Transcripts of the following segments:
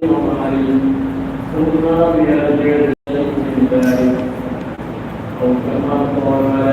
ومعي ثم بهدي من ذلك أو كما قال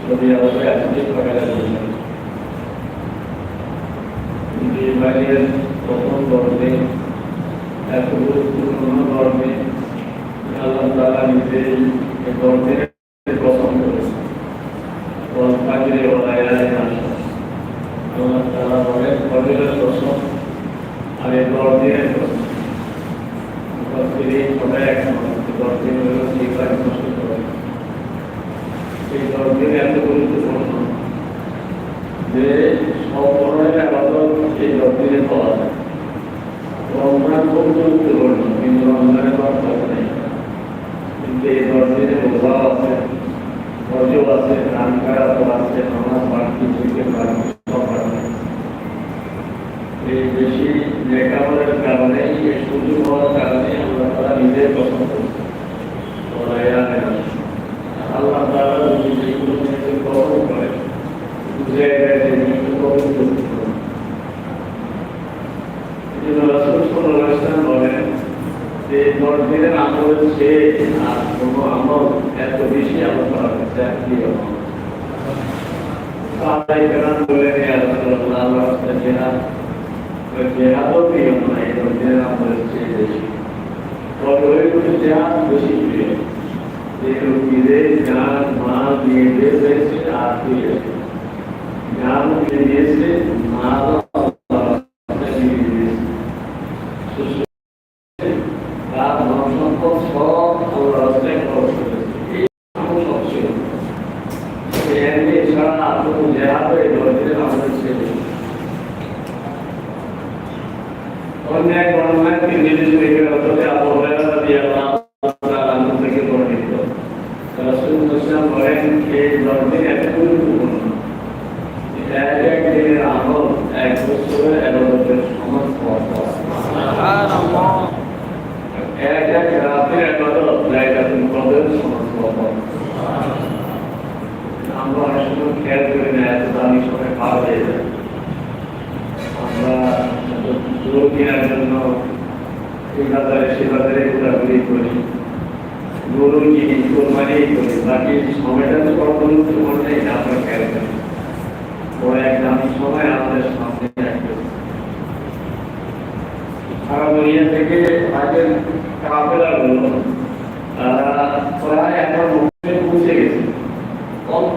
Saudi আরবে দিন বাইরের প্রথম ধর্মে এত গুরুত্বপূর্ণ ধর্মে আল্লাহ তালা নিজেই বর্ণনায় তিনি নিজে লিখে রাখতে আবু হুরায়রা রাদিয়াল্লাহু তাআলা আনহু থেকে বর্ণিত রাসূলুল্লাহ সাল্লাল্লাহু বলেন এই ধর্মের এত গুরুত্বপূর্ণ এক এক দিনের আমল এক বছরের এবাদতের সমান পাওয়া এক এক রাতের এবাদত লাইলাতুল কদর সমান পাওয়া আমরা অনেক সময় খেয়াল করি না এত দামি সময় পাওয়া যায় না আমরা গরু কেনার জন্য এই বাজারে সে বাজারে ঘোরাঘুরি করি গরু কিনি কোরবানি করি বাকি সময়টা তো কোনো গুরুত্বপূর্ণ নেই না আমরা খেয়াল করি পরে এক দামি সময় আমাদের সামনে আসবে সারা দুনিয়া থেকে আগের কাফেলাগুলো তারা প্রায় এখন মুখে পৌঁছে গেছে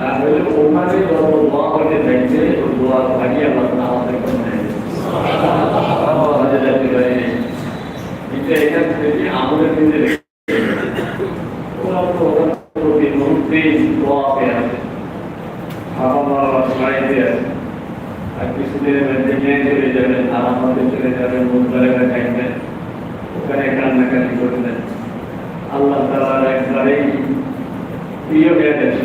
ওখানে যত দোয়া করতে থাকছে ওই দোয়া থাকি আল্লাহ তাআলা আমাদের করে নেয় আমাদের যাতে পারে এটা এখান থেকে আমাদের দিনে লেগে ওরা তো প্রতি মুহূর্তে দোয়া পেয়ে আছে আমার বাড়িতে আছে আর কিছুদিনের মধ্যে নিয়ে চলে যাবেন আর আমাদের চলে যাবেন মুখবারেরা থাকবেন ওখানে কান্নাকাটি করবেন আল্লাহ তালার একবারেই প্রিয় হয়ে যাচ্ছে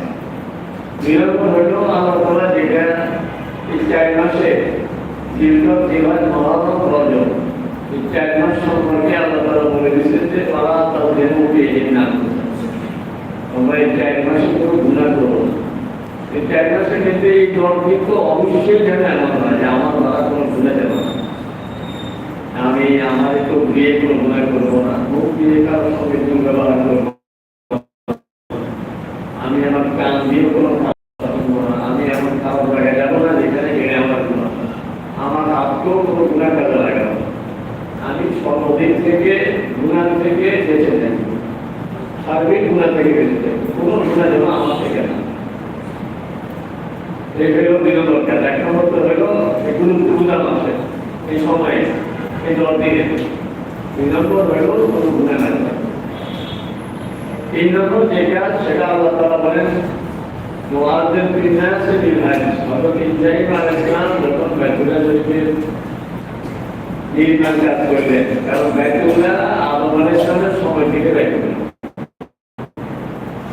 মাসে রজব এই অবশ্যই হয় যে, আমার কোনো না আমি আমার তো বিয়ে কোনো গুণা করব না। দিয়ে কারোর সঙ্গে দুর্ব্যবহার করব না। আমি আমার কান দিয়ে কোনো কথা বলব না। আমি এমন খারাপ জায়গায় যাব না যেখানে গেলে আমার গুণা হবে। আমার হাতকেও কোনো গুণা কাজে লাগাবো না। আমি সর্বদিক থেকে গুণার থেকে বেঁচে থাকি সার্বিক গুণা থেকে বেঁচে থাকি কোনো গুণা যেন আমার থেকে না এই হলো দিন দরকার এক নম্বর তো হলো এই গুরুত্বপূর্ণ আছে এই সময়ে এই দশ দিনে দুই নম্বর হলো কোনো গুণা না করা। তিন নম্বর যে কাজ সেটা আল্লাহ তাআলা বলেন মুআজ্জিন ফিন নাসি বিল হাজ হযরত ইব্রাহিম আলাইহিস সালাম যখন বাইতুল্লাহ শরীফের নির্মাণ কাজ করলেন কারণ বাইতুল্লাহ আদম আলাইহিস সালামের সময় থেকে বাইতুল্লাহ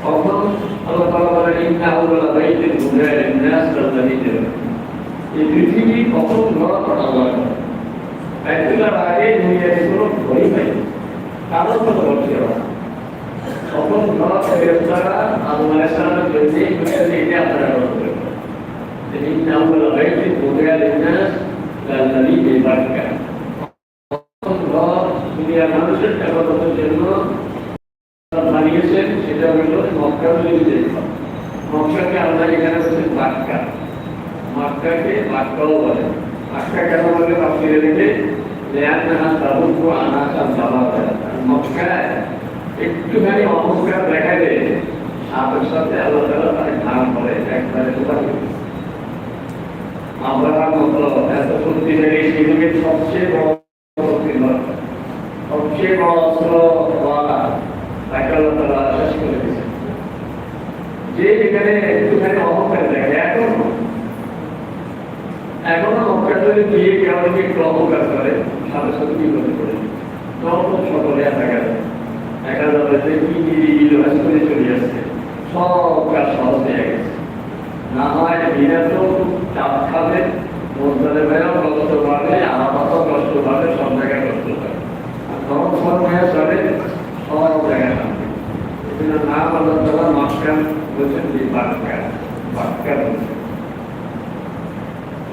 তখন আল্লাহ তাআলা বলেন ইন্না আউওয়ালা বাইতিন বুনিয়া লিন-নাস লাল্লাযী এই পৃথিবী প্রথম ঘর আল্লাহ মহিলার আগে দুনিয়াতে কোনো ভয় নেই। কারোর কোনো ভয় ছিল না। তখন ধরা ফেরেস্তারা আলমানের সামনে চলছে দুনিয়াতে এটা আপনারা করবেন। তিনি নাম এখানে বলছেন বাক্কা। মাক্কাকে বাক্কাও বলে। মাক্কা কেন বলে আপনি রেখে লেয়ান্নাহা তাবুকু আনাকান সালাতা মক্কায় একটুখানি অহংকার দেখা যায় সাথে সাথে আল্লাহ তাআলা তাকে করে একবারে আমরা মতো এত শক্তিশালী সেগুলির সবচেয়ে বড় শক্তি নয়। সবচেয়ে বড় অস্ত্র ওয়ালা তাকে আল্লাহ তাআলা শেষ করে দিয়েছেন যে এখানে একটুখানি দেখে, এখনও। এখনও অহংকার যদি দিয়ে কেউ অহংকার করে সাথে সাথে করতে পারে তখন সকলে দেখা যাবে দেখা যাবে যে কি গিরি করে চলে আসছে, সব কাজ সহজ হয়ে গেছে। না হয় বিনা তো চাপ খাবে মন্ত্রে বেরো কষ্ট পাবে আরামত কষ্ট পাবে, সব জায়গায় কষ্ট পাবে। আর তখন সব সময় চলে, সব জায়গায় থাকবে এজন্য নাম আল্লাহ মাসকান বলছেন যে বাক্কা বাক্কা বলছেন।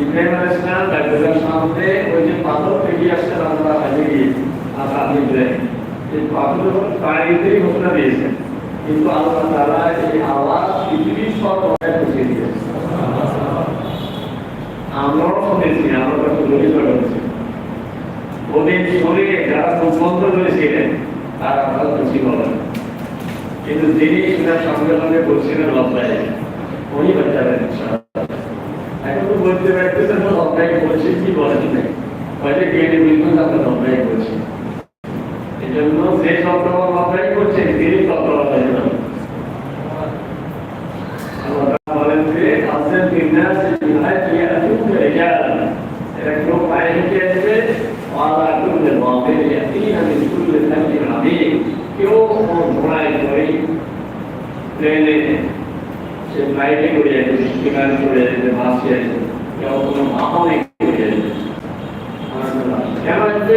ইব্রাহিম আলাইহিস সালাম বাইতুল্লাহ সামনে ওই যে পাথর থেকে আসছে আমরা হাজিরি আপনি ইব্রাহিম, এই পাথর পাড়িতেই ঘোষণা দিয়েছেন কিন্তু আল্লাহ তাআলা এই আওয়াজ পৃথিবীর সব জায়গায় পৌঁছে দিয়েছে। আমরাও শুনেছি আমরা তো জড়িত রয়েছি ওদের শুনে যারা সম্বন্ধ করেছিলেন তারা ভালো খুশি বলেন কিন্তু যিনি সঙ্গে সঙ্গে বলছিলেন লজ্জায় উনি বাচ্চাবেন এখন তো বলতে পারতেছেন লজ্জায় বলছি কি বলেন হয়তো গেলে বিলকুল আমরা লজ্জায় বলছি এই জন্য যে শব্দ লজ্জায় করছে তিনি শব্দ লজ্জায় না বলেন যে আসেন বিন্যাস বিহায় কি আসুন এটা কেউ পায়ে হেঁটে আসবে ওয়ালা কুল্লে বাতিল ইয়াতিনা কুল্লি ফাজ্জিন আযীম। কেউ ঘোড়ায় করে প্লেনে সে ফ্লাইটে করে যাবে বিমানে করে বাহনে করে যাবে কেন আসবে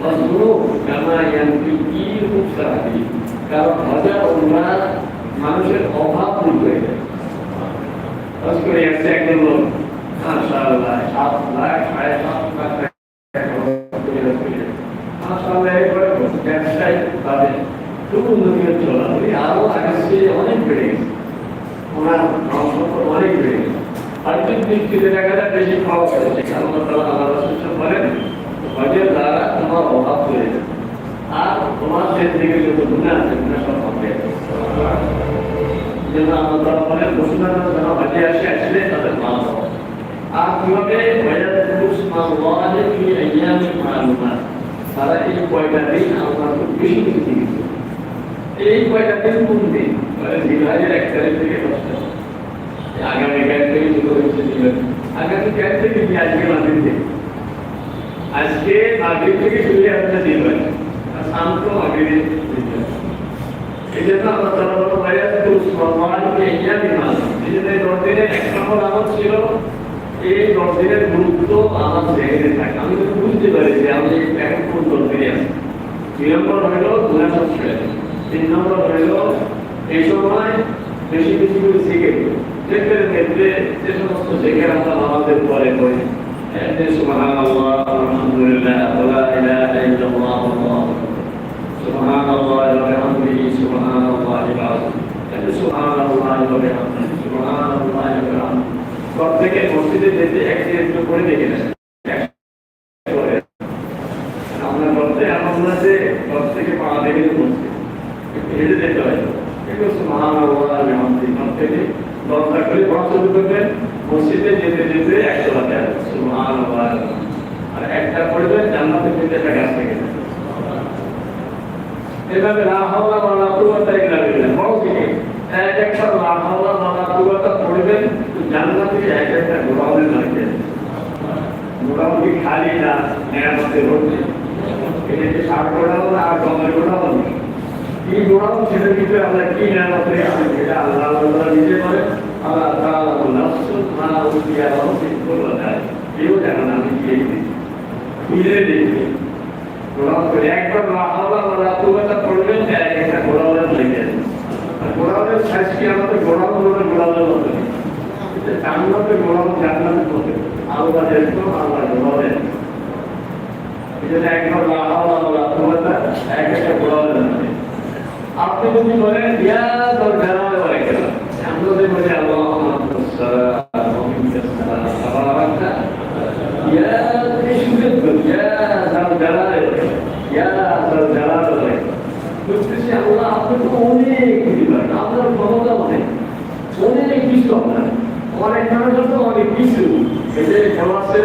মজরুব কামা কারণ হাজার মানুষের অভাব দূর হয়ে যায় করে আসছে তাদের খুব উন্নতি হচ্ছে আরও চেয়ে অনেক বেড়ে গেছে ওনার সম্পর্ক অনেক বেড়ে গেছে আর্থিক দিক দেখা যায় বেশি খাওয়া করেছে কারণ তারা আল্লাহ রসুল বলেন হজের দ্বারা তোমার অভাব হয়ে আর তোমার শেষ দিকে যত গুণা আছে গুণা সব হবে। যেন আল্লাহ বলেন মুসলমানরা যেন হজে আসে, আসলে তাদের হবে। আর কীভাবে ওয়াজাদ পুরুষ মাল্লাহে ফি আইয়ামিন মালুমাত? তারা এই কয়টা দিন আল্লাহ বেশি এই কয়টা দিন কোন দিন? মানে জিলহাজের এক তারিখ থেকে দশ আগামী থেকে কাল থেকে কি আজকে মাদিন থেকে আজকে মাগরিব থেকে শুরু হচ্ছে দিবেন শান্ত মাগরিব এই জন্য গুরুত্ব আমার আমি তো বুঝতে পারি যে আমি এখন কোন দশ দুই নম্বর হইল তিন নম্বর হইল এই সময় বেশি বেশি করে শিখে জেকের ক্ষেত্রে যে সমস্ত জেকের আমরা আমাদের পরে করি সুবহান আল্লাহ আলহামদুলিল্লাহ ওয়া ইলাহা ইল্লাল্লাহ সুবহান আল্লাহ ওয়া বিহামদিহি সুবহান আল্লাহ ঘর মসজিদে যেতে একটু করে দেখে নেন। আমার মনে আছে ঘর থেকে পা দেখে মসজিদ হেঁটে যেতে হয়। সুবহান আল্লাহ থেকে দরজা করে পড়া শুরু করবেন, মসজিদে যেতে যেতে একশো টাকা আর একটা পড়বেন জান্নাতে পেতে একটা গাছ থেকে এভাবে লা হাওলা ওয়ালা কুওয়াতা ইল্লা বিল্লাহ, বড় থেকে এক একটা লা হাওলা ওয়ালা কুওয়াতা পড়বেন জান্নাতে এক একটা গোলামের লাগে গোলাম কি খালি না নিরাপদে রয়েছে এটা যে সাত গোলাম আর গমের গোলাম কি গোলাম সেটা কিন্তু আমরা কি নিরাপদে আছে এটা আল্লাহ আল্লাহ নিজে করে আল্লাহ তাআলা নাফসু মা উতিয়া লাহু ফি কুল্লি দায় কেউ জানে না আমি কি মিলে দেখি গোলাম করে একবার ওয়ালা কুওয়াতা পড়বেন এক একটা গোলামের লেগে গোলামের সাইজ কি আমাদের গোলাম গোলামের গোলামের মতো জান্নাতে গোলাম জান্নাতের মতো আল্লাহ দেখতো আল্লাহ গোলামের এই একবার লাহাওলা ওয়ালা এক একটা গোলামের মতো আপনি যদি বলেন, ইয়া তোর জানালে বলে আমরা যদি বলি, আল্লাহ অনেক অনেক। অনেক মানুষের তো অনেক কিছু এই যে ফলাসে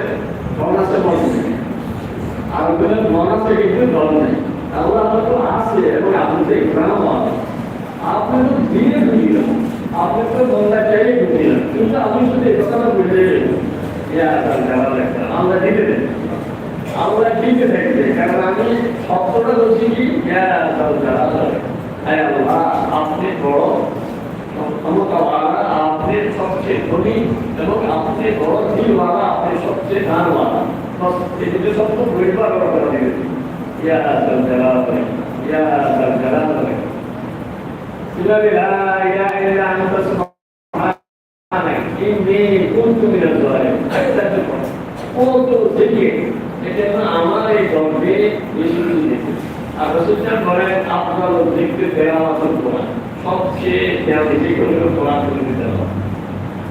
মনে আর মন আছে কিন্তু দল নেই। আল্লাহ আপনার তো আছে? এবং আপনি তো ইসলাম আপনি তো দিয়ে ঢুকিলেন আপনি তো গঙ্গা চাইলে ঢুকিলেন কিন্তু আপনি শুধু এ কথাটা বুঝে আমরা দিতে দেন আমরা দিতে থাকবে কারণ আমি শব্দটা বলছি কি? আল্লাহ, আপনি বড় আপনি সবচেয়ে ধনী, এবং আপনি বড় দিলওয়ালা, আপনি সবচেয়ে গানওয়ালা সব এগুলো সব يا ذا الجلال يا ذا الجلال لا إله إلا أنت سبحانك. إني كنت من الظالمين. কত থেকে এটা আমার এই গর্বে বিশুদ্ধ আর রসুলটা করে আপনার দেখতে দেওয়া মতন কোরআন সবচেয়ে দেওয়া যে কোনো কোরআন করে দেওয়া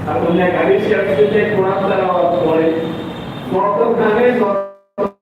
আর অন্য গাড়ির সাথে কোরআন দেওয়া করে কত গানে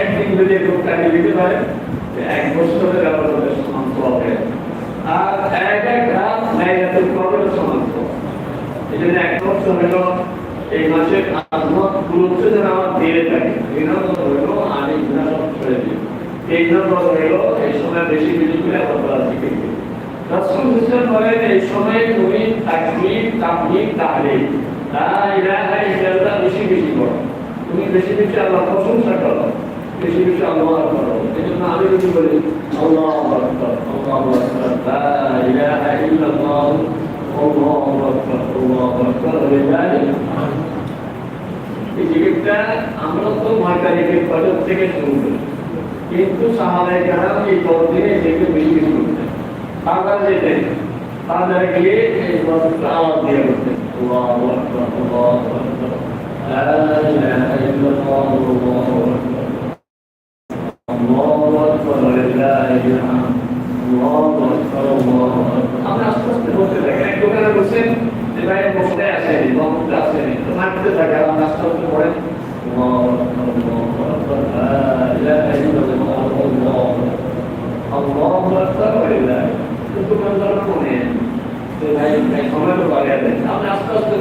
একদিন যদি লোকটাকে দিতে পারে এক বছরের আবাদতের সমান হবে। আর এক এক রাত লাইলাতুল কদরের সমান এই জন্য এক বছর হলো, এই মাসের আজমত গুলোতে যেন আমার দিয়ে থাকে। বিনোদ হইল আমি বিনোদ ছেড়ে দিই। এই জন্য হইল এই সময় বেশি বেশি করে বলা শিখে রসুল হুসেন বলেন, এই সময় তুমি তাকবীর তাকবীর তাহলিল, লা ইলাহা ইল্লাল্লাহ বেশি বেশি করো তুমি বেশি বেশি আল্লাহ প্রশংসা করো। বেশি আল্লাহ এই জন্য আমি যদি কিন্তু সাহাবায়ে কেরাম আমরা আস্তে আস্তে আসেনি তো আপনি আস্তে আস্তে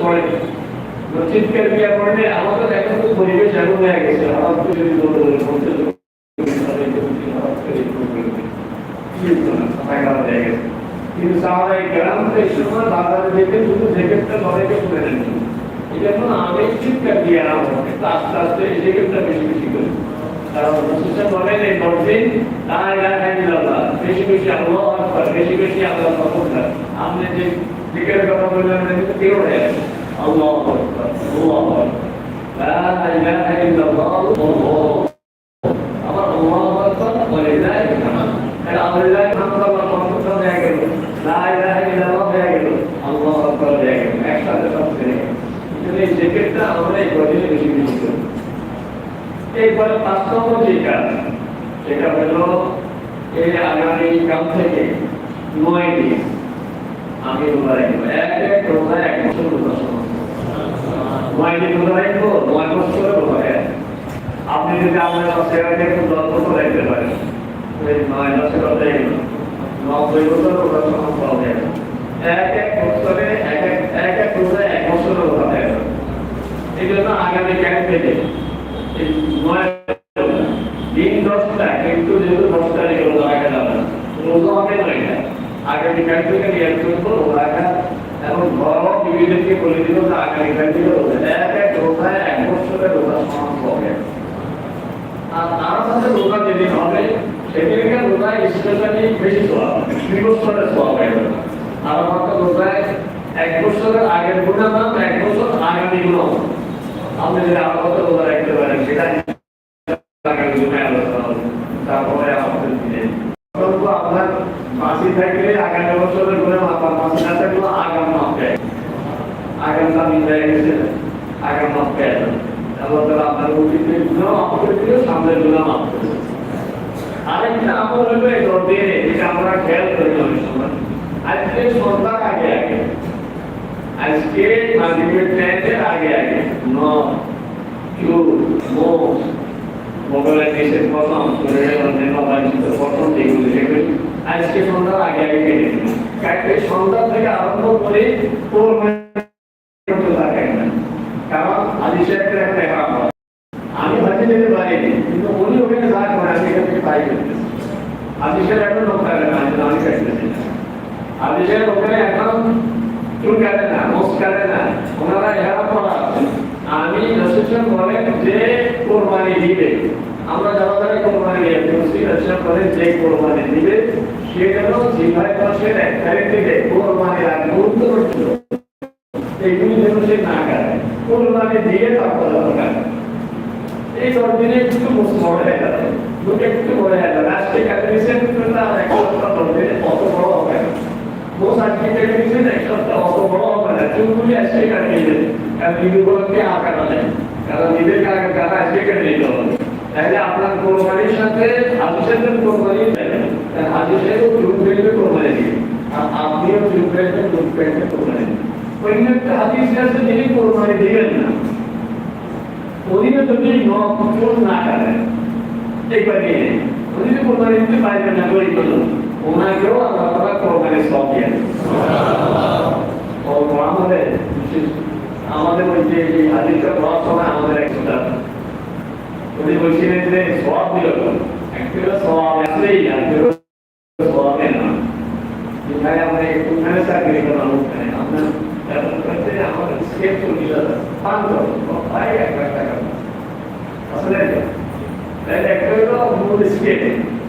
পড়লে আমাদের এখন তো পরিবেশ এমন হয়ে গেছে। আমার তো যদি বলতে বলতে কিন্তু সাহাবাই গ্রাম এই সময় বাজারে যেতে শুধু জ্যাকেটটা লড়াইকে তুলে নেন। এই জন্য আমি চিৎকার দিয়ে আরাম কিন্তু আস্তে আস্তে এই জ্যাকেটটা বেশি বেশি করি। কারণ রসুল বলেন এই দশদিন লা ইলাহা ইল্লাল্লাহ বেশি বেশি আল্লাহ আকবার বেশি বেশি আল্লাহ আকবার আপনি যে জিকিরের কথা বললেন কিন্তু কেউ নেই আল্লাহ আকবার আল্লাহ আকবার। লা ইলাহা ইল্লাল্লাহ আল্লাহু আমার আল্লাহু আকবার ওয়ালিল্লাহি হামদ এটা আল্লাহ হামদ আল্লাহ মাহমুদ দেয়া গেল লা ইলাহা ইল্লাল্লাহ দেয়া গেল আল্লাহু আকবার দেয়া গেল একসাথে সব ছেড়ে গেল কিন্তু আমরা এই গদিনে বেশি বেশি করি। এরপরে পাঁচ নম্বর যে কাজ, সেটা হলো এই আগামী কাল থেকে নয় দিন আমি রোজা রাখব। এক এক রোজা এক বছর রোজা নয় দিন রোজা রাখব, নয় বছর রোজা আপনি যদি কাছে রাখেন তো দশ বছর রাখতে পারেন নয় দশের কথা নব্বই বছর রোজা সমান পাওয়া। এক এক বছরে এক এক এক এক রোজা এক বছর রোজা দেয় এই জন্য আগামী রোজা, দিন দশটা কিন্তু যেহেতু দশ তারিখে রোজা যাবে না। হবে নয়টা আগামীকাল থেকে নিয়োগ করব রাখা এবং ঘর বিবিদেরকে বলে দিল যে আগামীকাল থেকে রোজা এক এক রোজায় এক বছরের রোজা সমান হবে। আর তার সাথে রোজা যেদিন হবে সেদিনকে রোজায় স্পেশালি বেশি সোয়াব দুই বছরের হয়ে যাবে। আর আমাকে রোজায় এক বছরের আগের গুণা দাম এক বছর আগামী গুণা আপনি যদি আপাতত রোজা রাখতে পারেন সেটা আপনার মাসি থাকলে আগামী বছরের আরেকটা আমল হলো আমরা খেয়াল করি আজকে সন্ধ্যার আগে আগে আজকে টাইমের আগে আগে। সন্ধ্যার আগে আগে না। একটা আমি ভাবছি যেতে পারিনি কিন্তু উনি ওখানে যা করে সাহেব লোক থাকে না না ওখানে চুল কাটে না মোস কাটে না ওনারা এরা করা আছে আমি রসিকশন বলেন যে কোরবানি দিবে। আমরা যারা যারা কোরবানি করছি রসিকশন বলেন যে কোরবানি দিবে, সে যেন জিভাই মাসের এক তারিখ থেকে কোরবানি আগে গুরুত্ব এইগুলি যেন সে না কাটে কোরবানি দিয়ে তারপর দরকার এই দশ দিনে একটু বড় হয়ে যাবে। দুটো একটু বড় হয়ে যাবে। আজকে কাটে দিয়েছেন? তার এক সপ্তাহ দশ দিনে অত বড় হবে না। দোষ আজকে কেটে দিয়েছেন? এক সপ্তাহ অত বড় হবে না। চুলগুলি আজকে কাটিয়ে দেবে আর কাটা নেই কারণ নিজের কাটা কাটা আজকে কেটে দিতে হবে তাহলে আপনার কোরবানির সাথে হাদিসের কোরবানি হাদিসেরও চুল পেয়ে কোরবানি দিবে আর আপনিও চুল পেয়ে চুল পেয়ে কোরবানি দিবেন অন্য একটা হাদিস আছে যিনি কোরবানি দিবেন না উনিও যদি নকল না করেন একবার নিয়ে উনি তো কোরবানি দিতে পারবেন না গরিব লোক ওনাকেও আল্লাহ তাআলা কোরবানি সব দিয়ে ও আমাদের বিশেষ আমাদের ওই যে এই হাদিসটা পড়ার সময় আমাদের একটা উনি বলছিলেন যে সব দিল একটা সব আসলেই না সবে না। যেখানে আমরা কোনখানে চাকরি করা ওখানে আপনার বেতন করতে আমাদের স্কেপ চল্লিশ হাজার পাঁচ প্রায় এক লাখ টাকা আসলে তাহলে একটা হলো মূল স্কেপ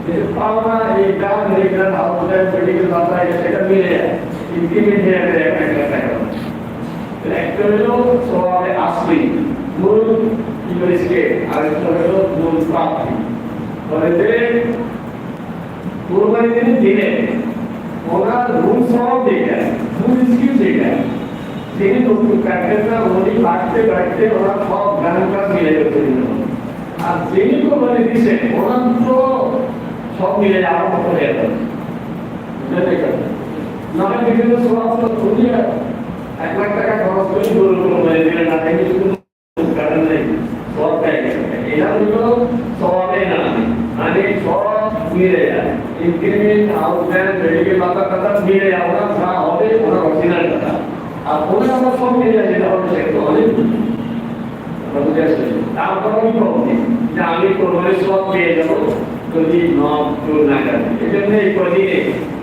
যে পাওনা এই গ্রাম এই গ্রাম হাউস মেডিকেল বাবা সেটা মিলে যায়। ইনক্রিমেন্ট হয়ে যাবে এক লাখ টাকা। একটা হলো সবাই আসলি মূল ইংরেজকে আর একটা হলো মূল প্রাপ্তি বলে যে কোরবানি দিন ওনার রুল সব দেখে রুল সব আর যিনি কোরবানি দিচ্ছেন ওনার তো সব মিলে আরও হয়ে যেত নয় বিভিন্ন সমাজ দুনিয়া এক লাখ টাকা খরচ করে গরু কোরবানি দিলেন না তাই কিছু কারণ নেই সব এটা হলো সবাবে না মানে সব মিলে যায়। ইনক্রিমেন্ট আউটল্যান্ড মেডিকেল মাথা কথা মিলে আমরা যা হবে, ওরা অরিজিনাল কথা। আর ওরা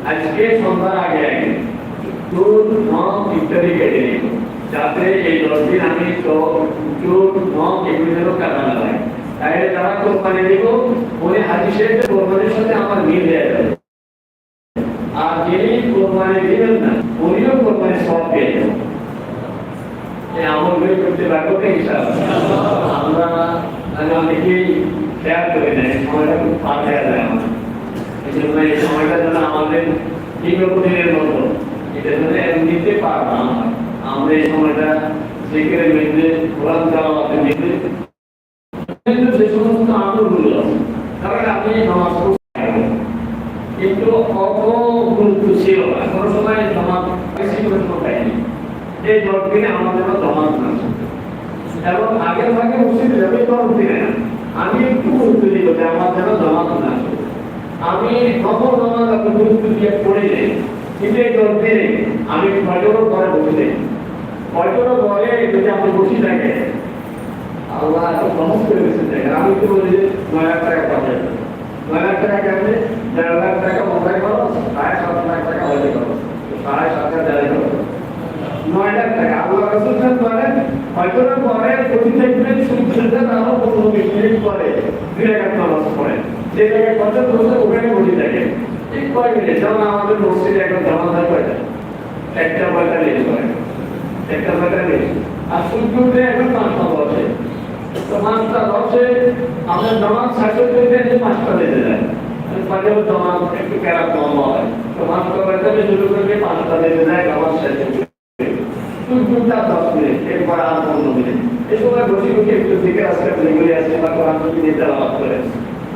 আজকে সন্ধ্যার আগে আগে ইত্যাদি কেটে নিব। যাতে এই দশ দিন আমি চোর নব এগুলি কাটা না লাগে তাহলে তারা কোরবানি দিব? হাজি সাহেবের কোরবানির সাথে আমার মিল হয়ে যাবে। আর যিনি কোরবানি দিবেন না, উনিও কোরবানি সব পেয়ে যাবেন আমরা আমি অনেকেই সময়টা খুব পার হয়ে যায় এই জন্য সময়টা আমাদের এটা যেন আমরা এই সময়টা যেখানে মেয়েছে কোরআন চালাতে মেয়েছে যে সমস্ত আছে কারণ আপনি নামাজ কিন্তু অত গুরুত্ব ছিল কোনো সময় নামাজ পাইনি এই দশ আমাদের জমাত না এবং আগে ভাগে মসজিদে যাবে না। আমি একটু গুরুত্ব দিব যে আমার যেন জমাত না আমি নফল নামাজ এত গুরুত্ব দিয়ে পড়ে যাই কিন্তু এই দিনে আমি ফজরের পরে বসে যাই ফজরের পরে যদি আপনি বসে থাকে আল্লাহ করে দিয়েছেন দেখেন আমি তো বলি যে নয় লাখ টাকা পাবে। নয় লাখ টাকা কেমনে? দেড় লাখ টাকা মোবাইল করো, সাড়ে সাত লাখ টাকা হয়ে করো। সাড়ে সাত হাজার দেড় করো। নয় লাখ টাকা। আল্লাহ রসুল পরে বিশ মিনিট পরে পড়ে যে বসে ওখানে একটা ক্যারাপ কম তো পাঁচটা পঁয়তাল্লিশ পাঁচটা দিতে যায় নামাজ শেষ দুটা দশ মিনিট এরপর আর পনেরো মিনিট একটু দিকে আসতে যেগুলি আছে বা কোরআন নিতে করে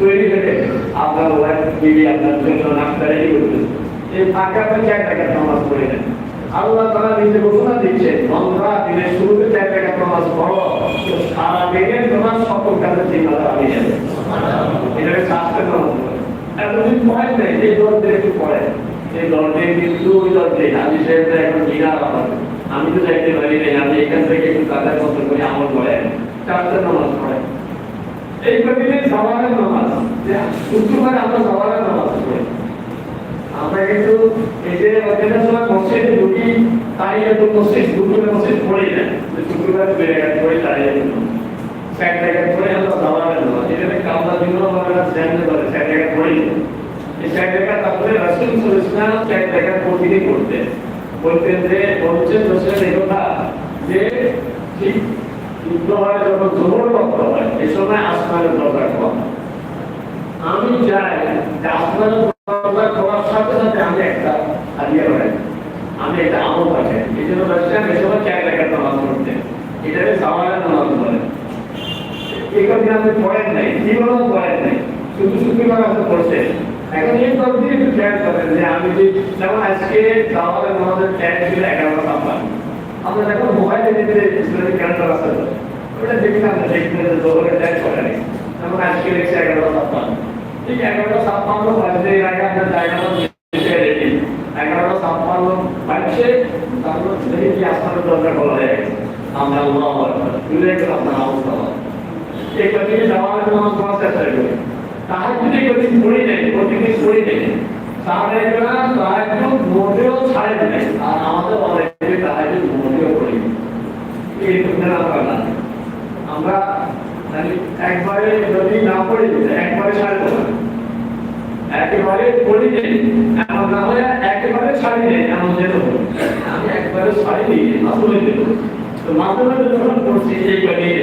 তৈরি আপনার ওয়াইফ বিবি আপনার জন্য এই ফাঁকা চার টাকা নামাজ পড়ে নেন। আল্লাহ তারা নিজে ঘোষণা দিচ্ছেন তোমরা দিনের শুরুতে চার টাকা নামাজ পড়ো। সারা দিনের সকল আমি এটাকে দলটা একটু পড়েন এই দলটা কিন্তু, ওই দলটাই আমি সাহেবরা এখন আমার আমি তো যাইতে পারি নাই, আমি এখান থেকে একটু কাজের মতো করে আমল করেন চারটা নামাজ পড়েন এই প্রতিদিন সবারের নামাজ। শুক্রবার আমরা সবারের নামাজ আমরা কিন্তু এই যে সময় মসজিদে ঢুকি তাই এত মসজিদ দুপুরে মসজিদ পড়ি না। শুক্রবার বেড়ে গেছে, পড়ি তাই জন্য এক জায়গায় পড়ে আমরা সবারের নামাজ। এটা কামলা দিন আমরা জানতে পারি এক জায়গায় পড়ি এই এক জায়গায় তারপরে রাসুল ইসলাম এক জায়গায় প্রতিদিন করতেন বলতেন যে বলছেন দোষের এই কথা যে, ঠিক হয় যখন জোহর রক্ত হয় এই সময় আসমানের দরকার কম আমি চাই যে আসমানের করার সাথে সাথে আমি একটা হারিয়ে রাখি আমি একটা আমল পাঠাই এই জন্য ব্যবসায় এই সময় চার টাকার নামাজ পড়তে? এটাকে সামানের নামাজ বলে। এখানে আপনি পড়েন নাই, জীবনও পড়েন নাই। শুধু শুক্রবার আপনি পড়ছেন। এখন এই তরফ একটু খেয়াল করেন যে আমি যে যেমন আজকে তাহলে আমাদের ট্যাগ ছিল এগারোটা ছাপ্পান্ন আমরা যখন মোবাইলে যেতে ইসলামিক ক্যালেন্ডার আছে, ওটা দেখলাম না দেখতে দোকানে ট্যাগ করে নেই। যেমন আজকে দেখছি এগারোটা ছাপ্পান্ন। ঠিক এগারোটা ছাপ্পান্ন বাজতে এর আগে আপনার জায়গাটা রেডি এগারোটা ছাপ্পান্ন বাজছে, তারপর দেখি কি আসমানের দরজা খোলা হয়ে গেছে। আমরা আল্লাহ তুলে গেল আপনার অবস্থা এই কঠিন যাওয়ার জন্য তোমার তাহার যদি কঠিন পড়ি নেই প্রতিদিন পড়ি নেই তাহলে এগুলা তাহার মোটেও ছাড়ে নেই আর আমাদের অনেকে তাহার মোটেও পড়ি এই দুঃখের না আমরা মানে একবারে যদি না পড়ি একবারে ছাড়ে দেবো একেবারে পড়ি নেই এমন না হলে একেবারে ছাড়ি নেই এমন যেন আমি একবারে ছাড়ি নেই আসলে দেবো। তো মাঝে মাঝে যখন পড়ছি এই বানিয়ে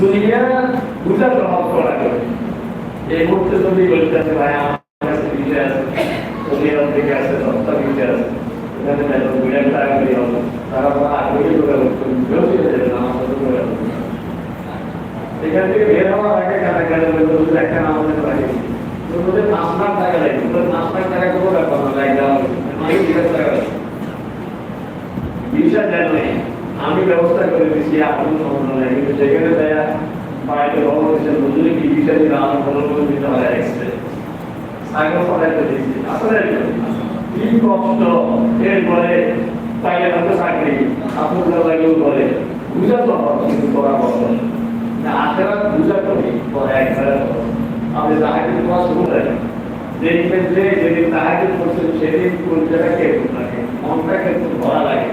দুনিয়া দুটা প্রভাব করা করে এই মুহূর্তে যদি বলতে আছে ভাই, আমার কাছে বিষয় আছে দুনিয়া থেকে আছে সস্তা বিষয় আছে। এখানে বেতন দুই টাকা বলে যাবে আমি ব্যবস্থা করে দিচ্ছি আপনার সমস্যা নেই। কিন্তু সেখানে দেয়া বাড়িতে বড় হয়েছে বুঝলে কি বিষয় দিলে আমার কোনো কোনো দিতে হয় এক্সপ্রেস। আগে তো দিচ্ছি আসলে কি কষ্ট, এরপরে পাইলে হয়তো চাকরি, আপনার লাগেও করে। বুঝা তো কিন্তু করা বুঝা করি পরে একবারে আপনি তাহাকে তোমার করেন দেখবেন যে যেদিন তাহাকে করছেন সেদিন কলকাতা কে থাকে মনটাকে ভরা লাগে?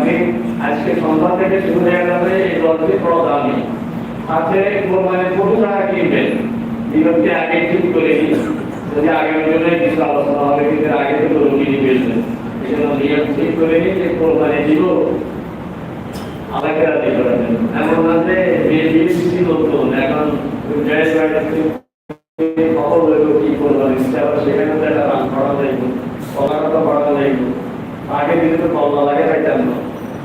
মোবারককে আজকে সন্ধ্যা থেকে শুরু হয়ে যাবে, এই দলটি বড় দামি সাথে কোরবানি কত টাকা কিনবেন বিরোধকে আগে ঠিক করে নিন। যদি আগামী দিনে কিছু আলোচনা হবে, কিন্তু আগে থেকে রুগী ফেলবেন এই নিয়ম ঠিক করে নিন যে কোরবানি দিব আমাকে রাজি করার জন্য এমন না যে বিয়ে বিয়ে সৃষ্টি নতুন এখন কি আগে দিনে তো কল্লা লাগে না।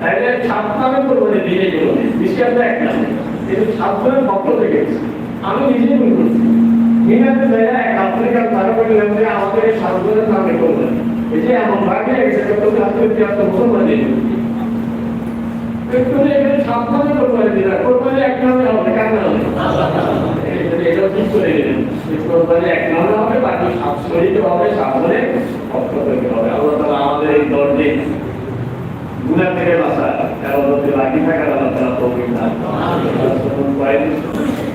তাইলে সাত নামে করব না গেল বিশ্বাস এক নামে কিন্তু সাত পক্ষ থেকে আমি নিজেই ভুল করছি। আমাদের সাত নামে এই যে কোরবানি এক নামে হবে নামে? নামে বাকি সাত শরীরে হবে তাআলা আমাদের গুণা থেকে বাঁচা কারণ বাকি থাকার আল্লাহ। তৌফিক দান করুন